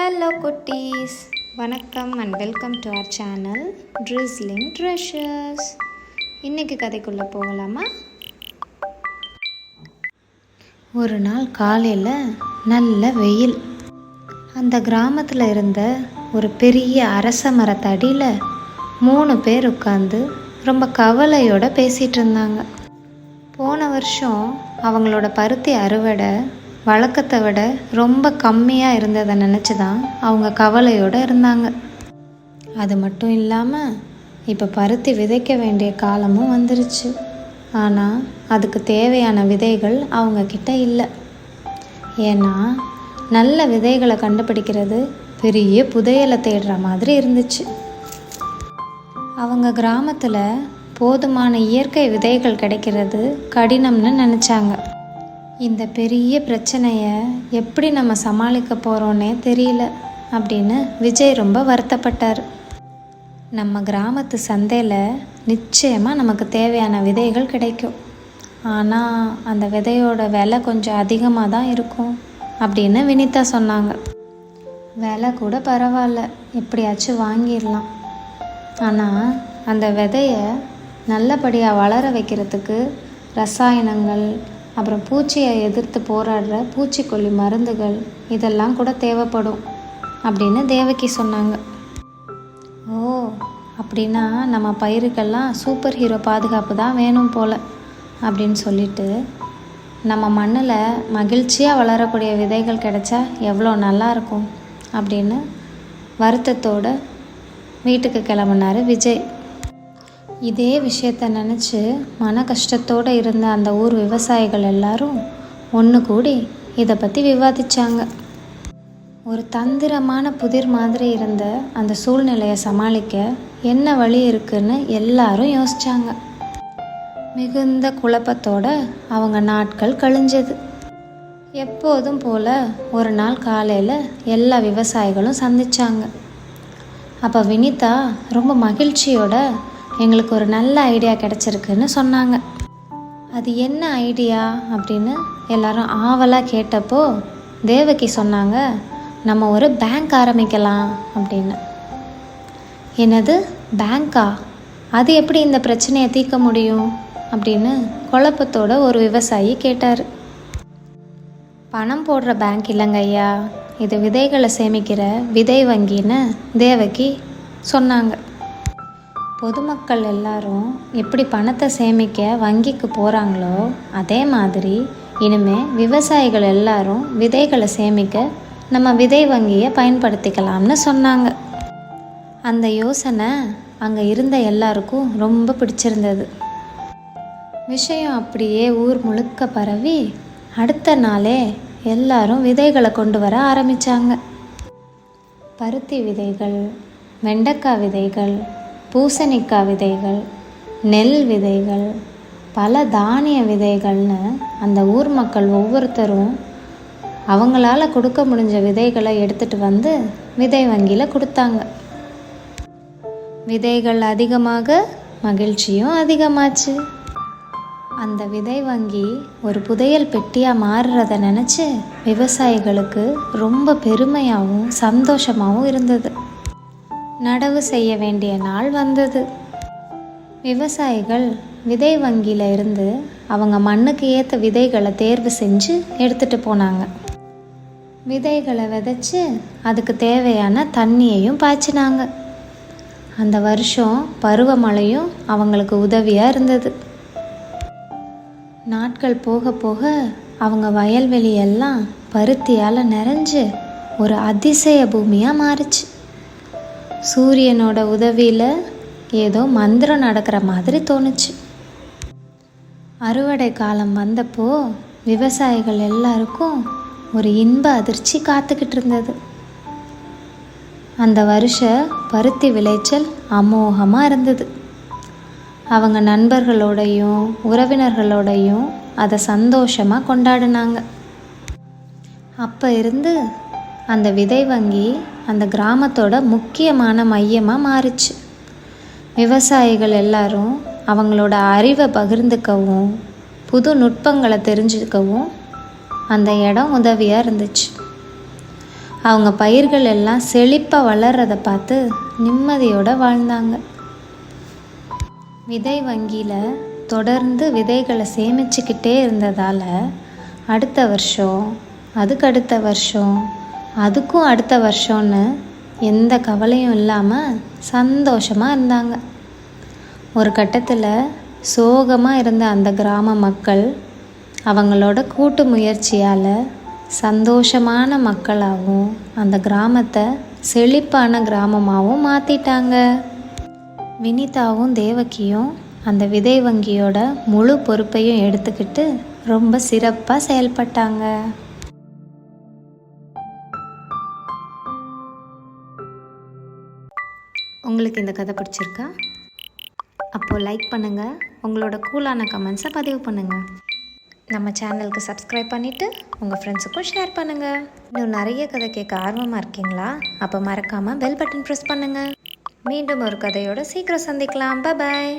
Hello குட்டீஸ். வணக்கம் and welcome to our channel Drizzling Treasures இன்றைக்கு கதைக்குள்ளே போகலாமா? ஒரு நாள் காலையில் நல்ல வெயில். அந்த கிராமத்தில் இருந்த ஒரு பெரிய அரச மரத்தடியில் மூணு பேர் உட்காந்து ரொம்ப கவலையோடு பேசிகிட்டு இருந்தாங்க. போன வருஷம் அவங்களோட பருத்தி அறுவடை வழக்கத்தை விட ரொம்ப கம்மியாக இருந்ததை நினச்சி தான் அவங்க கவலையோடு இருந்தாங்க. அது மட்டும் இல்லாமல் இப்போ பருத்தி விதைக்க வேண்டிய காலமும் வந்துருச்சு. ஆனால் அதுக்கு தேவையான விதைகள் அவங்கக்கிட்ட இல்லை. ஏன்னா நல்ல விதைகளை கண்டுபிடிக்கிறது பெரிய புதையலை தேடுற மாதிரி இருந்துச்சு. அவங்க கிராமத்தில் போதுமான இயற்கை விதைகள் கிடைக்கிறது கடினம்னு நினச்சாங்க. இந்த பெரிய பிரச்சனையை எப்படி நம்ம சமாளிக்க போகிறோன்னே தெரியல அப்படின்னு விஜய் ரொம்ப வருத்தப்பட்டார். நம்ம கிராமத்து சந்தையில் நிச்சயமாக நமக்கு தேவையான விதைகள் கிடைக்கும். ஆனால் அந்த விதையோட விலை கொஞ்சம் அதிகமாக தான் இருக்கும் அப்படின்னு வினிதா சொன்னாங்க. விலை கூட பரவாயில்ல எப்படியாச்சும் வாங்கிடலாம். ஆனால் அந்த விதையை நல்லபடியாக வளர வைக்கிறதுக்கு ரசாயனங்கள் அப்புறம் பூச்சியை எதிர்த்து போராடுற பூச்சிக்கொல்லி மருந்துகள் இதெல்லாம் கூட தேவைப்படும் அப்படின்னு தேவகி சொன்னாங்க. ஓ அப்படின்னா நம்ம பயிருக்கெல்லாம் சூப்பர் ஹீரோ பாதுகாப்பு தான் வேணும் போல் அப்படின்னு சொல்லிட்டு நம்ம மண்ணில் மகிழ்ச்சியாக வளரக்கூடிய விதைகள் கிடைச்சா எவ்வளோ நல்லாயிருக்கும் அப்படின்னு வருத்தத்தோட வீட்டுக்கு கிளம்புனார் விஜய். இதே விஷயத்த நினச்சி மன கஷ்டத்தோடு இருந்த அந்த ஊர் விவசாயிகள் எல்லாரும் ஒன்று கூடி இதை பற்றி விவாதித்தாங்க ஒரு தந்திரமான புதிர் மாதிரி இருந்த அந்த சூழ்நிலையை சமாளிக்க என்ன வழி இருக்குன்னு எல்லாரும் யோசிச்சாங்க. மிகுந்த குழப்பத்தோட அவங்க நாட்கள் கழிஞ்சது. எப்போதும் போல ஒரு நாள் காலையில் எல்லா விவசாயிகளும் சந்திச்சாங்க. அப்போ வினிதா ரொம்ப மகிழ்ச்சியோட எங்களுக்கு ஒரு நல்ல ஐடியா கிடச்சிருக்குன்னு சொன்னாங்க. அது என்ன ஐடியா அப்படின்னு எல்லாரும் ஆவலாக கேட்டப்போ தேவகி சொன்னாங்க நம்ம ஒரு பேங்க் ஆரம்பிக்கலாம் அப்படின்னு. என்னது பேங்க்கா அது எப்படி இந்த பிரச்சனையை தீர்க்க முடியும் அப்படின்னு குழப்பத்தோட ஒரு விவசாயி கேட்டார். பணம் போடுற பேங்க் இல்லைங்க ஐயா இது விதைகளை சேமிக்கிற விதை வங்கின்னு தேவகி சொன்னாங்க. பொதுமக்கள் எல்லாரும் எப்படி பணத்தை சேமிக்க வங்கிக்கு போகிறாங்களோ அதே மாதிரி இனிமே விவசாயிகள் எல்லாரும் விதைகளை சேமிக்க நம்ம விதை வங்கியை பயன்படுத்திக்கலாம்னு சொன்னாங்க. அந்த யோசனை அங்கே இருந்த எல்லாருக்கும் ரொம்ப பிடிச்சிருந்தது. விஷயம் அப்படியே ஊர் முழுக்க பரவி அடுத்த நாளே எல்லாரும் விதைகளை கொண்டு வர ஆரம்பித்தாங்க பருத்தி விதைகள் வெண்டைக்காய் விதைகள் பூசணிக்காய் விதைகள் நெல் விதைகள் பல தானிய விதைகள்னு அந்த ஊர் மக்கள் ஒவ்வொருத்தரும் அவங்களால கொடுக்க முடிஞ்ச விதைகளை எடுத்துட்டு வந்து விதை வங்கியில் கொடுத்தாங்க. விதைகள் அதிகமாக மகிழ்ச்சியும் அதிகமாச்சு. அந்த விதை வங்கி ஒரு புதையல் பெட்டியாக மாறுறத நினச்சி விவசாயிகளுக்கு ரொம்ப பெருமையாகவும் சந்தோஷமாகவும் இருந்தது. நடவு செய்ய வேண்டிய நாள் வந்தது. விவசாயிகள் விதை வங்கியில் இருந்து அவங்க மண்ணுக்கு ஏற்ற விதைகளை தேர்வு செஞ்சு எடுத்துகிட்டு போனாங்க. விதைகளை விதைச்சு அதுக்கு தேவையான தண்ணியையும் பாய்ச்சினாங்க. அந்த வருஷம் பருவமழையும் அவங்களுக்கு உதவியாக இருந்தது. நாட்கள் போக போக அவங்க வயல்வெளியெல்லாம் பருத்தியால் நிறைஞ்சு ஒரு அதிசய பூமியாக மாறுச்சு. சூரியனோட உதவியில் ஏதோ மந்திரம் நடக்கிற மாதிரி தோணுச்சு. அறுவடை காலம் வந்தப்போ விவசாயிகள் எல்லாருக்கும் ஒரு இன்ப அதிர்ச்சி காத்துக்கிட்டு இருந்தது. அந்த வருஷ பருத்தி விளைச்சல் அமோகமாக இருந்தது. அவங்க நண்பர்களோடையும் உறவினர்களோடையும் அதை சந்தோஷமாக கொண்டாடினாங்க. அப்போ இருந்து அந்த விதை வங்கி அந்த கிராமத்தோட முக்கியமான மையமாக மாறுச்சு. விவசாயிகள் எல்லாரும் அவங்களோட அறிவை பகிர்ந்துக்கவும் புது நுட்பங்களை தெரிஞ்சுக்கவும் அந்த இடம் உதவியாக இருந்துச்சு. அவங்க பயிர்கள் எல்லாம் செழிப்பாக வளர்றதை பார்த்து நிம்மதியோடு வாழ்ந்தாங்க. விதை வங்கியில் தொடர்ந்து விதைகளை சேமிச்சுக்கிட்டே இருந்ததால் அடுத்த வருஷம் அதுக்கு அடுத்த வருஷம் அதுக்கும் அடுத்த வருஷம்னு எந்த கவலையும் இல்லாமல் சந்தோஷமாக இருந்தாங்க. ஒரு கட்டத்தில் சோகமாக இருந்த அந்த கிராம மக்கள் அவங்களோட கூட்டு முயற்சியால் சந்தோஷமான மக்களாகவும் அந்த கிராமத்தை செழிப்பான கிராமமாகவும் மாற்றிட்டாங்க வினிதாவும் தேவகியும் அந்த விதை வங்கியோட முழு பொறுப்பையும் எடுத்துக்கிட்டு ரொம்ப சிறப்பாக செயல்பட்டாங்க. உங்களுக்கு இந்த கதை பிடிச்சிருக்கா? அப்போது லைக் பண்ணுங்கள் உங்களோட கூலான கமெண்ட்ஸை பதிவு பண்ணுங்கள் நம்ம சேனலுக்கு சப்ஸ்கிரைப் பண்ணிவிட்டு உங்கள் ஃப்ரெண்ட்ஸுக்கும் ஷேர் பண்ணுங்கள் இன்னும் நிறைய கதை கேட்க ஆர்வமாக இருக்கீங்களா? அப்போ மறக்காமல் பெல் பட்டன் ப்ரெஸ் பண்ணுங்கள் மீண்டும் ஒரு கதையோட சீக்கிரம் சந்திக்கலாம். பாய்